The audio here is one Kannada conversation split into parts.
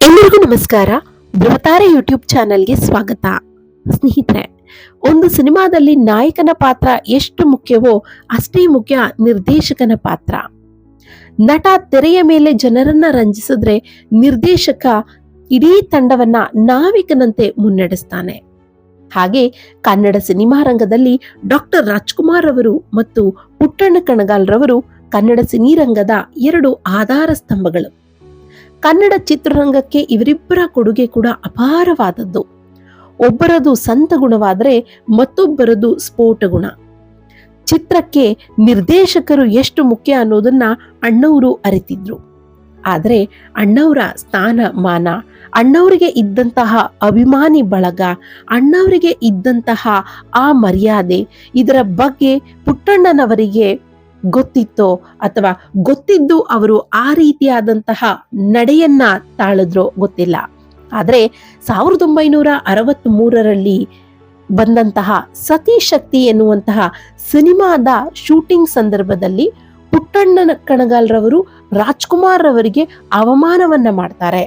ಎಲ್ಲರಿಗೂ ನಮಸ್ಕಾರ. ಬೃಹತಾರೆ ಯೂಟ್ಯೂಬ್ ಚಾನೆಲ್ಗೆ ಸ್ವಾಗತ. ಸ್ನೇಹಿತರೆ, ಒಂದು ಸಿನಿಮಾದಲ್ಲಿ ನಾಯಕನ ಪಾತ್ರ ಎಷ್ಟು ಮುಖ್ಯವೋ ಅಷ್ಟೇ ಮುಖ್ಯ ನಿರ್ದೇಶಕನ ಪಾತ್ರ. ನಟ ತೆರೆಯ ಮೇಲೆ ಜನರನ್ನ ರಂಜಿಸಿದ್ರೆ ನಿರ್ದೇಶಕ ಇಡೀ ತಂಡವನ್ನ ನಾವಿಕನಂತೆ ಮುನ್ನಡೆಸ್ತಾನೆ. ಹಾಗೆ ಕನ್ನಡ ಸಿನಿಮಾ ರಂಗದಲ್ಲಿ ಡಾಕ್ಟರ್ ರಾಜ್ಕುಮಾರ್ ಅವರು ಮತ್ತು ಪುಟ್ಟಣ್ಣ ಕಣಗಾಲ್ರವರು ಕನ್ನಡ ಸಿನಿರಂಗದ ಎರಡು ಆಧಾರ ಸ್ತಂಭಗಳು. ಕನ್ನಡ ಚಿತ್ರರಂಗಕ್ಕೆ ಇವರಿಬ್ಬರ ಕೊಡುಗೆ ಕೂಡ ಅಪಾರವಾದದ್ದು. ಒಬ್ಬರದು ಸಂತ ಗುಣವಾದರೆ ಮತ್ತೊಬ್ಬರದು ಸ್ಫೋಟ ಗುಣ. ಚಿತ್ರಕ್ಕೆ ನಿರ್ದೇಶಕರು ಎಷ್ಟು ಮುಖ್ಯ ಅನ್ನೋದನ್ನ ಅಣ್ಣವರು ಅರಿತಿದ್ರು. ಆದರೆ ಅಣ್ಣವರ ಸ್ಥಾನ ಮಾನ ಅಣ್ಣವರಿಗೆ ಇದ್ದಂತಹ ಅಭಿಮಾನಿ ಬಳಗ, ಅಣ್ಣವರಿಗೆ ಇದ್ದಂತಹ ಆ ಮರ್ಯಾದೆ ಇದರ ಬಗ್ಗೆ ಪುಟ್ಟಣ್ಣನವರಿಗೆ ಗೊತ್ತಿತ್ತೋ ಅಥವಾ ಗೊತ್ತಿದ್ದು ಅವರು ಆ ರೀತಿಯಾದಂತಹ ನಡೆಯನ್ನ ತಾಳಿದ್ರೋ ಗೊತ್ತಿಲ್ಲ. ಆದರೆ ಸಾವಿರದ ಒಂಬೈನೂರ ಅರವತ್ತ್ ಮೂರರಲ್ಲಿ ಬಂದಂತಹ ಸತಿ ಶಕ್ತಿ ಎನ್ನುವಂತಹ ಸಿನಿಮಾದ ಶೂಟಿಂಗ್ ಸಂದರ್ಭದಲ್ಲಿ ಪುಟ್ಟಣ್ಣನ ಕಣಗಾಲ್ರವರು ರಾಜ್ಕುಮಾರ್ ರವರಿಗೆ ಅವಮಾನವನ್ನ ಮಾಡ್ತಾರೆ.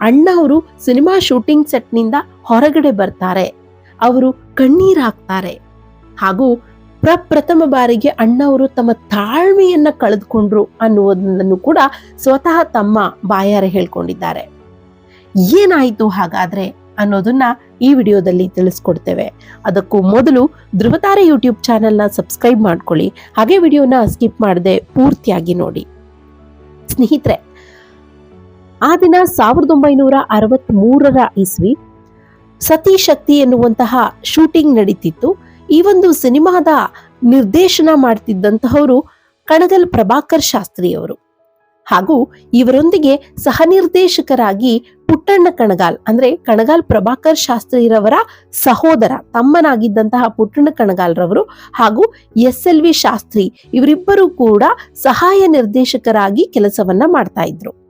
ಅಣ್ಣ ಅವರು ಸಿನಿಮಾ ಶೂಟಿಂಗ್ ಸೆಟ್ನಿಂದ ಹೊರಗಡೆ ಬರ್ತಾರೆ. ಅವರು ಕಣ್ಣೀರ್ ಹಾಕ್ತಾರೆ. ಹಾಗೂ ಪ್ರಪ್ರಥಮ ಬಾರಿಗೆ ಅಣ್ಣವರು ತಮ್ಮ ತಾಳ್ಮೆಯನ್ನ ಕಳೆದುಕೊಂಡ್ರು ಅನ್ನುವುದನ್ನು ಕೂಡ ಸ್ವತಃ ತಮ್ಮ ಬಾಯಾರೆ ಹೇಳ್ಕೊಂಡಿದ್ದಾರೆ. ಏನಾಯಿತು ಹಾಗಾದ್ರೆ ಅನ್ನೋದನ್ನ ಈ ವಿಡಿಯೋದಲ್ಲಿ ತಿಳಿಸ್ಕೊಡ್ತೇವೆ. ಅದಕ್ಕೂ ಮೊದಲು ಧ್ರುವತಾರೆ ಯೂಟ್ಯೂಬ್ ಚಾನೆಲ್ನ ಸಬ್ಸ್ಕ್ರೈಬ್ ಮಾಡ್ಕೊಳ್ಳಿ. ಹಾಗೆ ವಿಡಿಯೋನ ಸ್ಕಿಪ್ ಮಾಡದೆ ಪೂರ್ತಿಯಾಗಿ ನೋಡಿ. ಸ್ನೇಹಿತರೆ, ಆ ದಿನ ಸಾವಿರದ ಒಂಬೈನೂರ ಅರವತ್ತ್ ಮೂರರ ಇಸ್ವಿ ಸತಿ ಶಕ್ತಿ ಎನ್ನುವಂತಹ ಶೂಟಿಂಗ್ ನಡೀತಿತ್ತು. ಈ ಒಂದು ಸಿನಿಮಾದ ನಿರ್ದೇಶನ ಮಾಡ್ತಿದ್ದಂತಹವರು ಕಣಗಲ್ ಪ್ರಭಾಕರ್ ಶಾಸ್ತ್ರಿಯವರು ಹಾಗೂ ಇವರೊಂದಿಗೆ ಸಹ ನಿರ್ದೇಶಕರಾಗಿ ಪುಟ್ಟಣ್ಣ ಕಣಗಾಲ್, ಅಂದ್ರೆ ಕಣಗಾಲ್ ಪ್ರಭಾಕರ್ ಶಾಸ್ತ್ರಿರವರ ಸಹೋದರ, ತಮ್ಮನಾಗಿದ್ದಂತಹ ಪುಟ್ಟಣ್ಣ ಕಣಗಾಲ್ರವರು ಹಾಗೂ ಎಸ್ ಎಲ್ ವಿ ಶಾಸ್ತ್ರಿ, ಇವರಿಬ್ಬರು ಕೂಡ ಸಹಾಯ ನಿರ್ದೇಶಕರಾಗಿ ಕೆಲಸವನ್ನ ಮಾಡ್ತಾ ಇದ್ರು.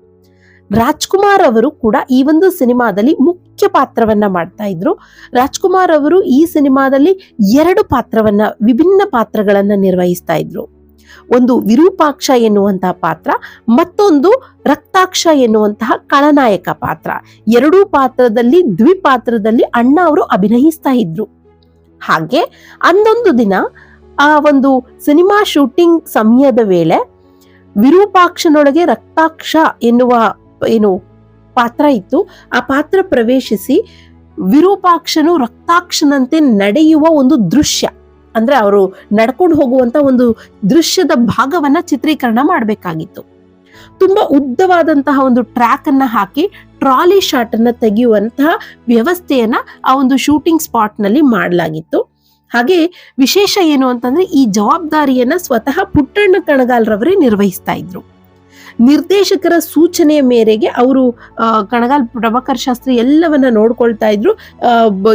ರಾಜ್ಕುಮಾರ್ ಅವರು ಕೂಡ ಈ ಒಂದು ಸಿನಿಮಾದಲ್ಲಿ ಮುಖ್ಯ ಪಾತ್ರವನ್ನ ಮಾಡ್ತಾ ಇದ್ರು. ರಾಜ್ಕುಮಾರ್ ಅವರು ಈ ಸಿನಿಮಾದಲ್ಲಿ ಎರಡು ಪಾತ್ರವನ್ನ, ವಿಭಿನ್ನ ಪಾತ್ರಗಳನ್ನ ನಿರ್ವಹಿಸ್ತಾ ಇದ್ರು. ಒಂದು ವಿರೂಪಾಕ್ಷ ಎನ್ನುವಂತಹ ಪಾತ್ರ, ಮತ್ತೊಂದು ರಕ್ತಾಕ್ಷ ಎನ್ನುವಂತಹ ಖಳನಾಯಕ ಪಾತ್ರ. ಎರಡೂ ಪಾತ್ರದಲ್ಲಿ, ದ್ವಿಪಾತ್ರದಲ್ಲಿ ಅಣ್ಣ ಅವರು ಅಭಿನಯಿಸ್ತಾ ಇದ್ರು. ಹಾಗೆ ಅಂದೊಂದು ದಿನ, ಆ ಒಂದು ಸಿನಿಮಾ ಶೂಟಿಂಗ್ ಸಮಯದ ವೇಳೆ ವಿರೂಪಾಕ್ಷನೊಳಗೆ ರಕ್ತಾಕ್ಷ ಎನ್ನುವ ಏನು ಪಾತ್ರ ಇತ್ತು, ಆ ಪಾತ್ರ ಪ್ರವೇಶಿಸಿ ವಿರೂಪಾಕ್ಷನು ರಕ್ತಾಕ್ಷನಂತೆ ನಡೆಯುವ ಒಂದು ದೃಶ್ಯ. ಅಂದ್ರೆ ಅವರು ನಡ್ಕೊಂಡು ಹೋಗುವಂತ ಒಂದು ದೃಶ್ಯದ ಭಾಗವನ್ನ ಚಿತ್ರೀಕರಣ ಮಾಡಬೇಕಾಗಿತ್ತು. ತುಂಬಾ ಉದ್ದವಾದಂತಹ ಒಂದು ಟ್ರ್ಯಾಕ್ ಅನ್ನ ಹಾಕಿ ಟ್ರಾಲಿ ಶಾಟ್ ಅನ್ನ ತೆಗೆಯುವಂತಹ ವ್ಯವಸ್ಥೆಯನ್ನ ಆ ಒಂದು ಶೂಟಿಂಗ್ ಸ್ಪಾಟ್ನಲ್ಲಿ ಮಾಡಲಾಗಿತ್ತು. ಹಾಗೆ ವಿಶೇಷ ಏನು ಅಂತಂದ್ರೆ ಈ ಜವಾಬ್ದಾರಿಯನ್ನ ಸ್ವತಃ ಪುಟ್ಟಣ್ಣ ಕಣಗಾಲ್ರವರೇ ನಿರ್ವಹಿಸ್ತಾ ಇದ್ರು. ನಿರ್ದೇಶಕರ ಸೂಚನೆಯ ಮೇರೆಗೆ ಅವರು ಕಣಗಾಲ್ ಪ್ರಭಾಕರ್ ಶಾಸ್ತ್ರಿ ಎಲ್ಲವನ್ನ ನೋಡ್ಕೊಳ್ತಾ ಇದ್ರು.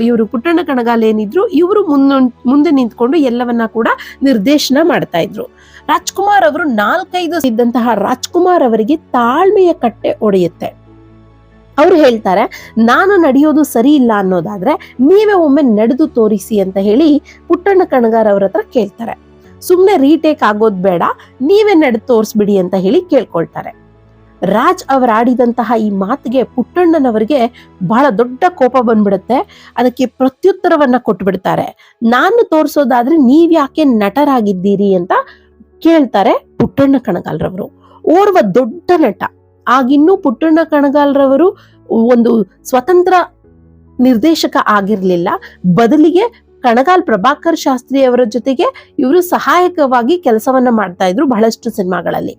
ಇವರು ಪುಟ್ಟಣ್ಣ ಕಣಗಾಲ್ ಏನಿದ್ರು, ಇವರು ಮುಂದೆ ನಿಂತ್ಕೊಂಡು ಎಲ್ಲವನ್ನ ಕೂಡ ನಿರ್ದೇಶನ ಮಾಡ್ತಾ ಇದ್ರು. ರಾಜ್ಕುಮಾರ್ ಅವರು ನಾಲ್ಕೈದು ಇದ್ದಂತಹ ರಾಜ್ಕುಮಾರ್ ಅವರಿಗೆ ತಾಳ್ಮೆಯ ಕಟ್ಟೆ ಒಡೆಯುತ್ತೆ. ಅವ್ರು ಹೇಳ್ತಾರೆ, ನಾನು ನಡೆಯೋದು ಸರಿ ಇಲ್ಲ ಅನ್ನೋದಾದ್ರೆ, ನೀವೇ ಒಮ್ಮೆ ನಡೆದು ತೋರಿಸಿ ಅಂತ ಹೇಳಿ ಪುಟ್ಟಣ್ಣ ಕಣಗಾರ್ ಅವ್ರ ಹತ್ರ ಕೇಳ್ತಾರೆ. ಸುಮ್ಮನೆ ರೀಟೇಕ್ ಆಗೋದ್ ಬೇಡ, ನೀವೇ ನಡೆದು ತೋರಿಸ್ಬಿಡಿ ಅಂತ ಹೇಳಿ ಕೇಳ್ಕೊಳ್ತಾರೆ. ರಾಜ್ ಅವರ ಆಡಿದಂತಹ ಈ ಮಾತಿಗೆ ಪುಟ್ಟಣ್ಣನವರಿಗೆ ಬಹಳ ದೊಡ್ಡ ಕೋಪ ಬಂದ್ಬಿಡುತ್ತೆ. ಅದಕ್ಕೆ ಪ್ರತ್ಯುತ್ತರವನ್ನ ಕೊಟ್ಬಿಡ್ತಾರೆ. ನಾನು ತೋರಿಸೋದಾದ್ರೆ ನೀವ್ಯಾಕೆ ನಟರಾಗಿದ್ದೀರಿ ಅಂತ ಕೇಳ್ತಾರೆ ಪುಟ್ಟಣ್ಣ ಕಣಗಾಲ್ರವರು. ಓರ್ವ ದೊಡ್ಡ ನಟ. ಆಗಿನ್ನೂ ಪುಟ್ಟಣ್ಣ ಕಣಗಾಲ್ರವರು ಒಂದು ಸ್ವತಂತ್ರ ನಿರ್ದೇಶಕ ಆಗಿರ್ಲಿಲ್ಲ. ಬದಲಿಗೆ ಕಣಗಾಲ್ ಪ್ರಭಾಕರ್ ಶಾಸ್ತ್ರಿ ಅವರ ಜೊತೆಗೆ ಇವರು ಸಹಾಯಕವಾಗಿ ಕೆಲಸವನ್ನ ಮಾಡ್ತಾ ಇದ್ರು ಬಹಳಷ್ಟು ಸಿನಿಮಾಗಳಲ್ಲಿ.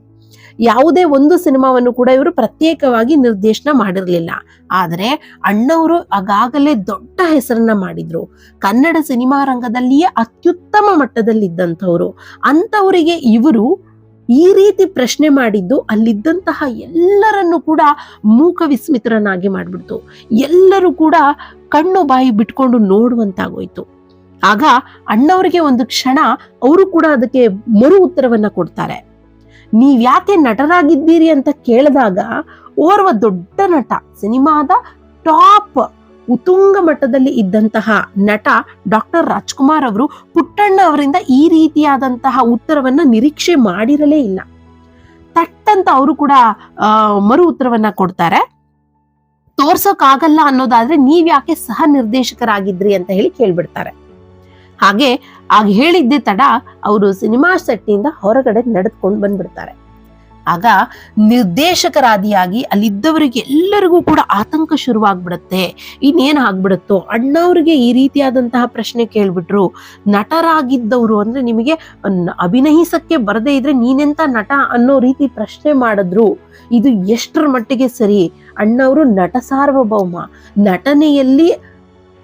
ಯಾವುದೇ ಒಂದು ಸಿನಿಮಾವನ್ನು ಕೂಡ ಇವರು ಪ್ರತ್ಯೇಕವಾಗಿ ನಿರ್ದೇಶನ ಮಾಡಿರಲಿಲ್ಲ. ಆದರೆ ಅಣ್ಣವರು ಆಗಾಗಲೇ ದೊಡ್ಡ ಹೆಸರನ್ನ ಮಾಡಿದ್ರು. ಕನ್ನಡ ಸಿನಿಮಾ ರಂಗದಲ್ಲಿಯೇ ಅತ್ಯುತ್ತಮ ಮಟ್ಟದಲ್ಲಿದ್ದಂಥವ್ರು. ಅಂಥವರಿಗೆ ಇವರು ಈ ರೀತಿ ಪ್ರಶ್ನೆ ಮಾಡಿದ್ದು ಅಲ್ಲಿದ್ದಂತಹ ಎಲ್ಲರನ್ನು ಕೂಡ ಮೂಕ ವಿಸ್ಮಿತರನ್ನಾಗಿ ಮಾಡ್ಬಿಡ್ತು. ಎಲ್ಲರೂ ಕೂಡ ಕಣ್ಣು ಬಾಯಿ ಬಿಟ್ಕೊಂಡು ನೋಡುವಂತಾಗೋಯ್ತು. ಆಗ ಅಣ್ಣವರಿಗೆ ಒಂದು ಕ್ಷಣ ಅವರು ಕೂಡ ಅದಕ್ಕೆ ಮರು ಉತ್ತರವನ್ನ ಕೊಡ್ತಾರೆ. ನೀವ್ ಯಾಕೆ ನಟರಾಗಿದ್ದೀರಿ ಅಂತ ಕೇಳಿದಾಗ ಓರ್ವ ದೊಡ್ಡ ನಟ, ಸಿನಿಮಾದ ಟಾಪ್ ಉತ್ತುಂಗ ಮಟ್ಟದಲ್ಲಿ ಇದ್ದಂತಹ ನಟ ಡಾಕ್ಟರ್ ರಾಜ್ಕುಮಾರ್ ಅವರು ಪುಟ್ಟಣ್ಣ ಅವರಿಂದ ಈ ರೀತಿಯಾದಂತಹ ಉತ್ತರವನ್ನ ನಿರೀಕ್ಷೆ ಮಾಡಿರಲೇ ಇಲ್ಲ. ತಟ್ಟಂತ ಅವರು ಕೂಡ ಮರು ಉತ್ತರವನ್ನ ಕೊಡ್ತಾರೆ. ತೋರ್ಸೋಕ್ಕಾಗಲ್ಲ ಅನ್ನೋದಾದ್ರೆ ನೀವ್ ಯಾಕೆ ಸಹ ನಿರ್ದೇಶಕರಾಗಿದ್ರಿ ಅಂತ ಹೇಳಿ ಕೇಳ್ಬಿಡ್ತಾರೆ. ಹಾಗೆ ಆಗ ಹೇಳಿದ್ದೆ ತಡ ಅವರು ಸಿನಿಮಾ ಸೆಟ್ನಿಂದ ಹೊರಗಡೆ ನಡೆದುಕೊಂಡು ಬಂದ್ಬಿಡ್ತಾರೆ. ಆಗ ನಿರ್ದೇಶಕರಾದಿಯಾಗಿ ಅಲ್ಲಿದ್ದವರಿಗೆ ಎಲ್ಲರಿಗೂ ಕೂಡ ಆತಂಕ ಶುರುವಾಗ್ಬಿಡುತ್ತೆ. ಇನ್ನೇನು ಆಗ್ಬಿಡುತ್ತೋ? ಅಣ್ಣವ್ರಿಗೆ ಈ ರೀತಿಯಾದಂತಹ ಪ್ರಶ್ನೆ ಕೇಳ್ಬಿಟ್ರು. ನಟರಾಗಿದ್ದವರು ಅಂದ್ರೆ ನಿಮಗೆ ಅಭಿನಯಿಸಕ್ಕೆ ಬರದೇ ಇದ್ರೆ ನೀನೆಂತ ನಟ ಅನ್ನೋ ರೀತಿ ಪ್ರಶ್ನೆ ಮಾಡಿದ್ರು. ಇದು ಎಷ್ಟರ ಮಟ್ಟಿಗೆ ಸರಿ? ಅಣ್ಣವರು ನಟ ಸಾರ್ವಭೌಮ. ನಟನೆಯಲ್ಲಿ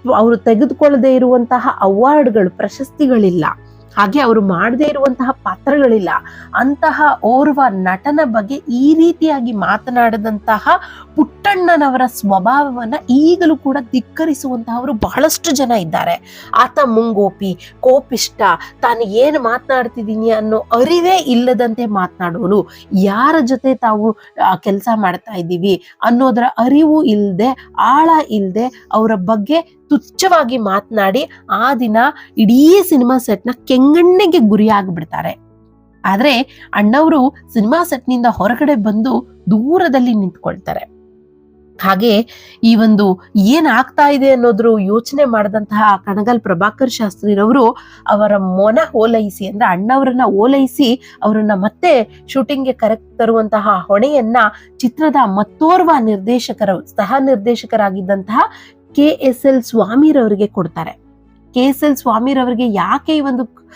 ಅವರು ತೆಗೆದುಕೊಳ್ಳದೆ ಇರುವಂತಹ ಅವಾರ್ಡ್ಗಳು ಪ್ರಶಸ್ತಿಗಳಿಲ್ಲ. ಹಾಗೆ ಅವರು ಮಾಡದೇ ಇರುವಂತಹ ಪಾತ್ರಗಳಿಲ್ಲ. ಅಂತಹ ಓರ್ವ ನಟನ ಬಗ್ಗೆ ಈ ರೀತಿಯಾಗಿ ಮಾತನಾಡದಂತಹ ಪುಟ್ಟಣ್ಣನವರ ಸ್ವಭಾವವನ್ನ ಈಗಲೂ ಕೂಡ ಧಿಕ್ಕರಿಸುವಂತಹವರು ಬಹಳಷ್ಟು ಜನ ಇದ್ದಾರೆ. ಆತ ಮುಂಗೋಪಿ ಕೋಪಿಷ್ಟ ತಾನು ಏನು ಮಾತನಾಡ್ತಿದ್ದೀನಿ ಅನ್ನೋ ಅರಿವೇ ಇಲ್ಲದಂತೆ ಮಾತನಾಡೋನು ಯಾರ ಜೊತೆ ತಾವು ಕೆಲಸ ಮಾಡ್ತಾ ಇದ್ದೀವಿ ಅನ್ನೋದರ ಅರಿವು ಇಲ್ಲದೆ ಆಳ ಇಲ್ಲದೆ ಅವರ ಬಗ್ಗೆ ತುಚ್ಛವಾಗಿ ಮಾತನಾಡಿ ಆ ದಿನ ಇಡೀ ಸಿನಿಮಾ ಸೆಟ್ನ ಕೆಂಗಣ್ಣಿಗೆ ಗುರಿಯಾಗ್ಬಿಡ್ತಾರೆ ಆದ್ರೆ ಅಣ್ಣವರು ಸಿನಿಮಾ ಸೆಟ್ನಿಂದ ಹೊರಗಡೆ ಬಂದು ದೂರದಲ್ಲಿ ನಿಂತ್ಕೊಳ್ತಾರೆ. ಹಾಗೆ ಈ ಒಂದು ಏನ್ ಆಗ್ತಾ ಇದೆ ಅನ್ನೋದ್ರ ಯೋಚನೆ ಮಾಡಿದಂತಹ ಕಣಗಲ್ ಪ್ರಭಾಕರ್ ಶಾಸ್ತ್ರಿರವರು ಅವರ ಮೊನ ಓಲೈಸಿ ಅಂದ್ರೆ ಅಣ್ಣವರನ್ನ ಓಲೈಸಿ ಅವರನ್ನ ಮತ್ತೆ ಶೂಟಿಂಗ್ಗೆ ಕರೆಕ್ಟ್ ತರುವಂತಹ ಹೊಣೆಯನ್ನ ಚಿತ್ರದ ಮತ್ತೋರ್ವ ನಿರ್ದೇಶಕರ, ಸಹ ನಿರ್ದೇಶಕರಾಗಿದ್ದಂತಹ ಕೆ ಎಸ್ ಎಲ್ ಸ್ವಾಮಿರವರಿಗೆ ಕೊಡ್ತಾರೆ. ಕೆ ಎಸ್ ಎಲ್ ಸ್ವಾಮಿರವರಿಗೆ ಯಾಕೆ ಈ ಒಂದು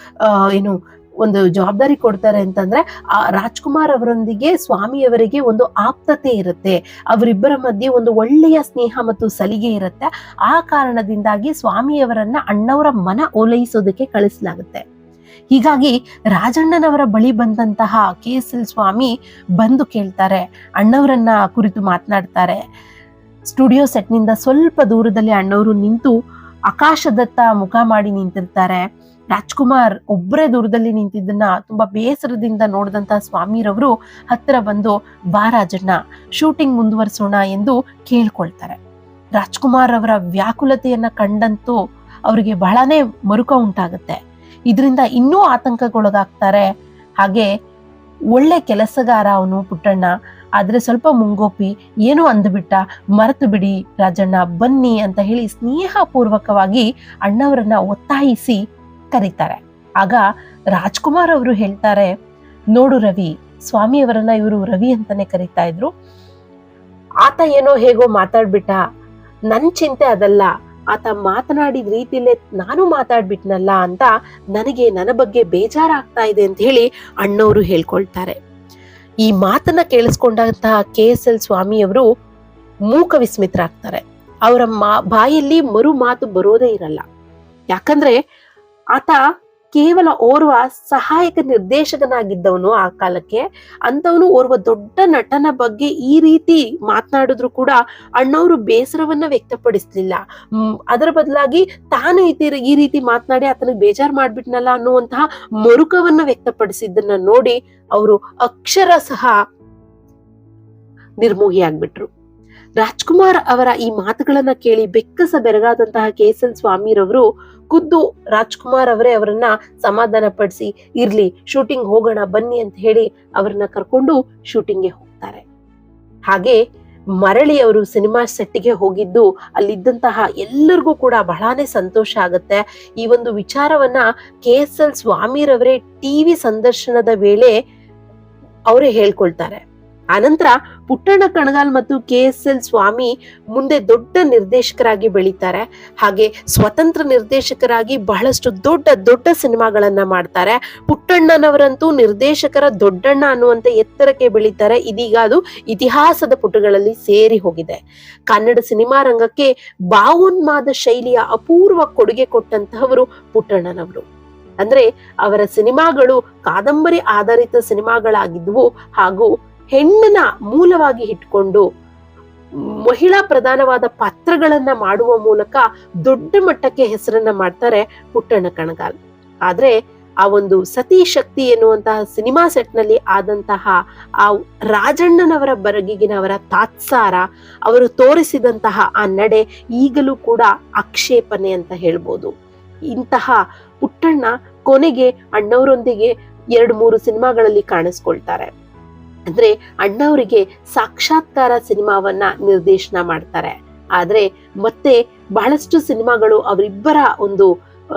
ಏನು, ಒಂದು ಜವಾಬ್ದಾರಿ ಕೊಡ್ತಾರೆ ಅಂತಂದ್ರೆ, ಆ, ರಾಜ್ಕುಮಾರ್ ಅವರೊಂದಿಗೆ ಸ್ವಾಮಿಯವರಿಗೆ ಒಂದು ಆಪ್ತತೆ ಇರುತ್ತೆ. ಅವರಿಬ್ಬರ ಮಧ್ಯೆ ಒಂದು ಒಳ್ಳೆಯ ಸ್ನೇಹ ಮತ್ತು ಸಲಿಗೆ ಇರುತ್ತೆ. ಆ ಕಾರಣದಿಂದಾಗಿ ಸ್ವಾಮಿಯವರನ್ನ ಅಣ್ಣವರ ಮನ ಓಲೈಸೋದಕ್ಕೆ ಕಳಿಸಲಾಗುತ್ತೆ. ಹೀಗಾಗಿ ರಾಜಣ್ಣನವರ ಬಳಿ ಬಂದಂತಹ ಕೆ ಎಸ್ ಎಲ್ ಸ್ವಾಮಿ ಬಂದು ಕೇಳ್ತಾರೆ, ಅಣ್ಣವರನ್ನ ಕುರಿತು ಮಾತನಾಡ್ತಾರೆ. ಸ್ಟುಡಿಯೋ ಸೆಟ್ನಿಂದ ಸ್ವಲ್ಪ ದೂರದಲ್ಲಿ ಅಣ್ಣವರು ನಿಂತು ಆಕಾಶದತ್ತ ಮುಖ ಮಾಡಿ ನಿಂತಿರ್ತಾರೆ. ರಾಜ್ಕುಮಾರ್ ಒಬ್ಬರೇ ದೂರದಲ್ಲಿ ನಿಂತಿದ್ದನ್ನ ತುಂಬಾ ಬೇಸರದಿಂದ ನೋಡಿದಂತ ಸ್ವಾಮಿರವರು ಹತ್ತಿರ ಬಂದು, ಬಾ ರಾಜಣ್ಣ ಶೂಟಿಂಗ್ ಮುಂದುವರಿಸೋಣ ಎಂದು ಕೇಳ್ಕೊಳ್ತಾರೆ. ರಾಜ್ಕುಮಾರ್ ಅವರ ವ್ಯಾಕುಲತೆಯನ್ನ ಕಂಡಂತೂ ಅವರಿಗೆ ಬಹಳನೇ ಮರುಕ ಉಂಟಾಗುತ್ತೆ. ಇದರಿಂದ ಇನ್ನೂ ಆತಂಕಗೊಳಗಾಗ್ತಾರೆ ಹಾಗೆ ಒಳ್ಳೆ ಕೆಲಸಗಾರ ಅವನು ಪುಟ್ಟಣ್ಣ. ಆದ್ರೆ ಸ್ವಲ್ಪ ಮುಂಗೋಪಿ ಏನು ಅಂದ್ಬಿಟ್ಟ, ಮರೆತು ಬಿಡಿ ರಾಜಣ್ಣ, ಬನ್ನಿ ಅಂತ ಹೇಳಿ ಸ್ನೇಹಪೂರ್ವಕವಾಗಿ ಅಣ್ಣವರನ್ನ ಒತ್ತಾಯಿಸಿ ಕರೀತಾರೆ. ಆಗ ರಾಜ್ಕುಮಾರ್ ಅವರು ಹೇಳ್ತಾರೆ, ನೋಡು ರವಿ ಸ್ವಾಮಿಯವರನ್ನ ಇವರು ರವಿ ಅಂತಾನೆ ಕರೀತಾ ಇದ್ರು. ಆತ ಏನೋ ಹೇಗೋ ಮಾತಾಡ್ಬಿಟ್ಟ. ನನ್ ಚಿಂತೆ ಅದಲ್ಲ. ಆತ ಮಾತನಾಡಿದ ರೀತಿಲೇ ನಾನು ಮಾತಾಡ್ಬಿಟ್ನಲ್ಲ ಅಂತ ನನಗೆ, ನನ್ನ ಬಗ್ಗೆ ಬೇಜಾರಾಗ್ತಾ ಇದೆ ಅಂತ ಹೇಳಿ ಅಣ್ಣವರು ಹೇಳ್ಕೊಳ್ತಾರೆ. ಈ ಮಾತನ್ನ ಕೇಳಿಸ್ಕೊಂಡಂತಹ ಕೆ ಎಸ್ ಎಲ್ ಸ್ವಾಮಿಯವರು ಮೂಕ ವಿಸ್ಮಿತರಾಗ್ತಾರೆ. ಅವರ ಮಾ, ಬಾಯಲ್ಲಿ ಮರು ಮಾತು ಬರೋದೇ ಇರಲ್ಲ. ಯಾಕಂದ್ರೆ ಆತ ಕೇವಲ ಓರ್ವ ಸಹಾಯಕ ನಿರ್ದೇಶಕನಾಗಿದ್ದವನು ಆ ಕಾಲಕ್ಕೆ. ಅಂತವನು ಓರ್ವ ದೊಡ್ಡ ನಟನ ಬಗ್ಗೆ ಈ ರೀತಿ ಮಾತನಾಡಿದ್ರು ಕೂಡ ಅಣ್ಣವರು ಬೇಸರವನ್ನ ವ್ಯಕ್ತಪಡಿಸ್ಲಿಲ್ಲ. ಅದರ ಬದಲಾಗಿ ತಾನು ಈ ರೀತಿ ಮಾತನಾಡಿ ಆತನಿಗೆ ಬೇಜಾರ್ ಮಾಡ್ಬಿಟ್ನಲ್ಲ ಅನ್ನುವಂತಹ ಮರುಕವನ್ನ ವ್ಯಕ್ತಪಡಿಸಿದ್ದನ್ನ ನೋಡಿ ಅವರು ಅಕ್ಷರ ಸಹ ನಿರ್ಮೋಹಿಯಾಗ್ಬಿಟ್ರು ರಾಜ್ಕುಮಾರ್ ಅವರ ಈ ಮಾತುಗಳನ್ನ ಕೇಳಿ ಬೆಕ್ಕಸ ಬೆರಗಾದಂತಹ ಕೆ ಎಸ್ ಎಲ್ ಸ್ವಾಮಿರವರು ಖುದ್ದು ರಾಜ್ಕುಮಾರ್ ಅವರೇ ಅವರನ್ನ ಸಮಾಧಾನ ಪಡಿಸಿ, ಇರ್ಲಿ, ಶೂಟಿಂಗ್ ಹೋಗೋಣ, ಬನ್ನಿ ಅಂತ ಹೇಳಿ ಅವರನ್ನ ಕರ್ಕೊಂಡು ಶೂಟಿಂಗ್ಗೆ ಹೋಗ್ತಾರೆ. ಹಾಗೆ ಮರಳಿ ಅವರು ಸಿನಿಮಾ ಸೆಟ್ಗೆ ಹೋಗಿದ್ದು ಅಲ್ಲಿದ್ದಂತಹ ಎಲ್ಲರಿಗೂ ಕೂಡ ಬಹಳಾನೇ ಸಂತೋಷ ಆಗುತ್ತೆ. ಈ ಒಂದು ವಿಚಾರವನ್ನ ಕೆ ಎಸ್ ಎಲ್ ಸ್ವಾಮಿರವರೇ ಟಿವಿ ಸಂದರ್ಶನದ ವೇಳೆ ಅವರೇ ಹೇಳ್ಕೊಳ್ತಾರೆ. ಆನಂತರ ಪುಟ್ಟಣ್ಣ ಕಣಗಾಲ್ ಮತ್ತು ಕೆ ಎಸ್ ಎಲ್ ಸ್ವಾಮಿ ಮುಂದೆ ದೊಡ್ಡ ನಿರ್ದೇಶಕರಾಗಿ ಬೆಳೀತಾರೆ. ಹಾಗೆ ಸ್ವತಂತ್ರ ನಿರ್ದೇಶಕರಾಗಿ ಬಹಳಷ್ಟು ದೊಡ್ಡ ದೊಡ್ಡ ಸಿನಿಮಾಗಳನ್ನ ಮಾಡ್ತಾರೆ. ಪುಟ್ಟಣ್ಣನವರಂತೂ ನಿರ್ದೇಶಕರ ದೊಡ್ಡಣ್ಣ ಅನ್ನುವಂತ ಎತ್ತರಕ್ಕೆ ಬೆಳೀತಾರೆ. ಇದೀಗ ಅದು ಇತಿಹಾಸದ ಪುಟಗಳಲ್ಲಿ ಸೇರಿ ಹೋಗಿದೆ. ಕನ್ನಡ ಸಿನಿಮಾ ರಂಗಕ್ಕೆ ಭಾವೋನ್ಮಾದ ಶೈಲಿಯ ಅಪೂರ್ವ ಕೊಡುಗೆ ಕೊಟ್ಟಂತಹವರು ಪುಟ್ಟಣ್ಣನವರು. ಅಂದ್ರೆ ಅವರ ಸಿನಿಮಾಗಳು ಕಾದಂಬರಿ ಆಧಾರಿತ ಸಿನಿಮಾಗಳಾಗಿದ್ವು ಹಾಗೂ ಹೆಣ್ಣನ ಮೂಲವಾಗಿ ಇಟ್ಕೊಂಡು ಮಹಿಳಾ ಪ್ರಧಾನವಾದ ಪಾತ್ರಗಳನ್ನ ಮಾಡುವ ಮೂಲಕ ದೊಡ್ಡ ಮಟ್ಟಕ್ಕೆ ಹೆಸರನ್ನ ಮಾಡ್ತಾರೆ ಪುಟ್ಟಣ್ಣ ಕಣಗಾಲ್. ಆದ್ರೆ ಆ ಒಂದು ಸತಿ ಶಕ್ತಿ ಎನ್ನುವಂತಹ ಸಿನಿಮಾ ಸೆಟ್ನಲ್ಲಿ ಆದಂತಹ ಆ ರಾಜಣ್ಣನವರ ಬರಗಿಗಿನವರ ತಾತ್ಸಾರ, ಅವರು ತೋರಿಸಿದಂತಹ ಆ ನಡೆ ಈಗಲೂ ಕೂಡ ಆಕ್ಷೇಪಣೆ ಅಂತ ಹೇಳ್ಬೋದು. ಇಂತಹ ಪುಟ್ಟಣ್ಣ ಕೊನೆಗೆ ಅಣ್ಣವರೊಂದಿಗೆ ಎರಡು ಮೂರು ಸಿನಿಮಾಗಳಲ್ಲಿ ಕಾಣಿಸ್ಕೊಳ್ತಾರೆ. ಅಂದ್ರೆ ಅಣ್ಣವರಿಗೆ ಸಾಕ್ಷಾತ್ಕಾರ ಸಿನಿಮಾವನ್ನ ನಿರ್ದೇಶನ ಮಾಡ್ತಾರೆ. ಆದ್ರೆ ಮತ್ತೆ ಬಹಳಷ್ಟು ಸಿನಿಮಾಗಳು ಅವರಿಬ್ಬರ ಒಂದು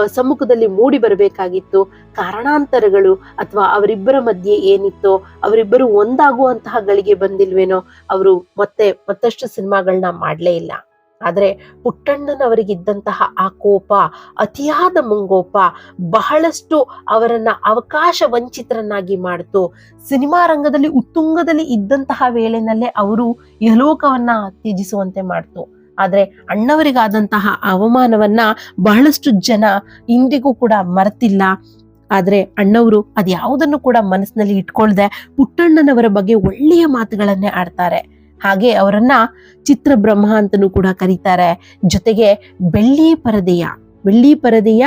ಸಮ್ಮುಖದಲ್ಲಿ ಮೂಡಿ ಬರಬೇಕಾಗಿತ್ತು. ಕಾರಣಾಂತರಗಳು ಅಥವಾ ಅವರಿಬ್ಬರ ಮಧ್ಯೆ ಏನಿತ್ತೋ, ಅವರಿಬ್ಬರು ಒಂದಾಗುವಂತಹ ಗಳಿಗೆ ಬಂದಿಲ್ವೇನೋ, ಅವರು ಮತ್ತೆ ಮತ್ತಷ್ಟು ಸಿನಿಮಾಗಳನ್ನ ಮಾಡ್ಲೇ ಇಲ್ಲ. ಆದ್ರೆ ಪುಟ್ಟಣ್ಣನವರಿಗಿದ್ದಂತಹ ಆ ಕೋಪ, ಅತಿಯಾದ ಮುಂಗೋಪ ಬಹಳಷ್ಟು ಅವರನ್ನ ಅವಕಾಶ ವಂಚಿತರನ್ನಾಗಿ ಮಾಡಿತು. ಸಿನಿಮಾ ರಂಗದಲ್ಲಿ ಉತ್ತುಂಗದಲ್ಲಿ ಇದ್ದಂತಹ ವೇಳೆನಲ್ಲೇ ಅವರು ಯಲೋಕವನ್ನ ತ್ಯಜಿಸುವಂತೆ ಮಾಡ್ತು. ಆದ್ರೆ ಅಣ್ಣವರಿಗಾದಂತಹ ಅವಮಾನವನ್ನ ಬಹಳಷ್ಟು ಜನ ಇಂದಿಗೂ ಕೂಡ ಮರೆತಿಲ್ಲ. ಆದ್ರೆ ಅಣ್ಣವರು ಅದ್ಯಾವುದನ್ನು ಕೂಡ ಮನಸ್ಸಿನಲ್ಲಿ ಇಟ್ಕೊಳ್ದೆ ಪುಟ್ಟಣ್ಣನವರ ಬಗ್ಗೆ ಒಳ್ಳೆಯ ಮಾತುಗಳನ್ನೇ ಆಡ್ತಾರೆ. ಹಾಗೆ ಅವರನ್ನ ಚಿತ್ರ ಬ್ರಹ್ಮ ಅಂತನೂ ಕೂಡ ಕರೀತಾರೆ. ಜೊತೆಗೆ ಬೆಳ್ಳಿ ಪರದೆಯ ಬೆಳ್ಳಿ ಪರದೆಯ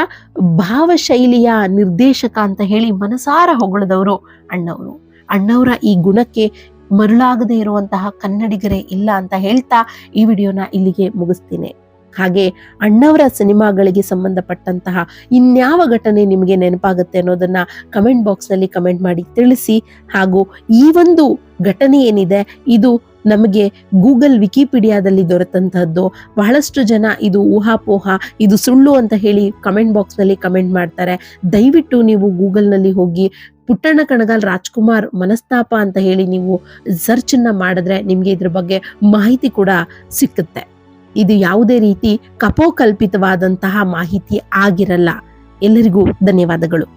ಭಾವಶೈಲಿಯ ನಿರ್ದೇಶಕ ಅಂತ ಹೇಳಿ ಮನಸಾರ ಹೊಗಳದವರು ಅಣ್ಣವರು. ಅಣ್ಣವರ ಈ ಗುಣಕ್ಕೆ ಮರುಳಾಗದೇ ಇರುವಂತಹ ಕನ್ನಡಿಗರೇ ಇಲ್ಲ ಅಂತ ಹೇಳ್ತಾ ಈ ವಿಡಿಯೋನ ಇಲ್ಲಿಗೆ ಮುಗಿಸ್ತೀನಿ. ಹಾಗೆ ಅಣ್ಣವರ ಸಿನಿಮಾಗಳಿಗೆ ಸಂಬಂಧಪಟ್ಟಂತಹ ಇನ್ಯಾವ ಘಟನೆ ನಿಮಗೆ ನೆನಪಾಗುತ್ತೆ ಅನ್ನೋದನ್ನ ಕಮೆಂಟ್ ಬಾಕ್ಸ್ನಲ್ಲಿ ಕಮೆಂಟ್ ಮಾಡಿ ತಿಳಿಸಿ. ಹಾಗೂ ಈ ಒಂದು ಘಟನೆ ಏನಿದೆ, ಇದು ನಮಗೆ ಗೂಗಲ್ ವಿಕಿಪೀಡಿಯಾದಲ್ಲಿ ದೊರೆತಂತಹದ್ದು ಬಹಳಷ್ಟು ಜನ ಇದು ಊಹಾಪೋಹ, ಇದು ಸುಳ್ಳು ಅಂತ ಹೇಳಿ ಕಮೆಂಟ್ ಬಾಕ್ಸ್ನಲ್ಲಿ ಕಮೆಂಟ್ ಮಾಡ್ತಾರೆ. ದಯವಿಟ್ಟು ನೀವು ಗೂಗಲ್ನಲ್ಲಿ ಹೋಗಿ ಪುಟ್ಟಣ್ಣ ಕಣಗಾಲ್ ರಾಜ್ಕುಮಾರ್ ಮನಸ್ತಾಪ ಅಂತ ಹೇಳಿ ನೀವು ಸರ್ಚ್ ಅನ್ನ ಮಾಡಿದ್ರೆ ನಿಮಗೆ ಇದ್ರ ಬಗ್ಗೆ ಮಾಹಿತಿ ಕೂಡ ಸಿಕ್ಕುತ್ತೆ. ಇದು ಯಾವುದೇ ರೀತಿ ಕಪೋಕಲ್ಪಿತವಾದಂತಹ ಮಾಹಿತಿ ಆಗಿರಲ್ಲ. ಎಲ್ಲರಿಗೂ ಧನ್ಯವಾದಗಳು.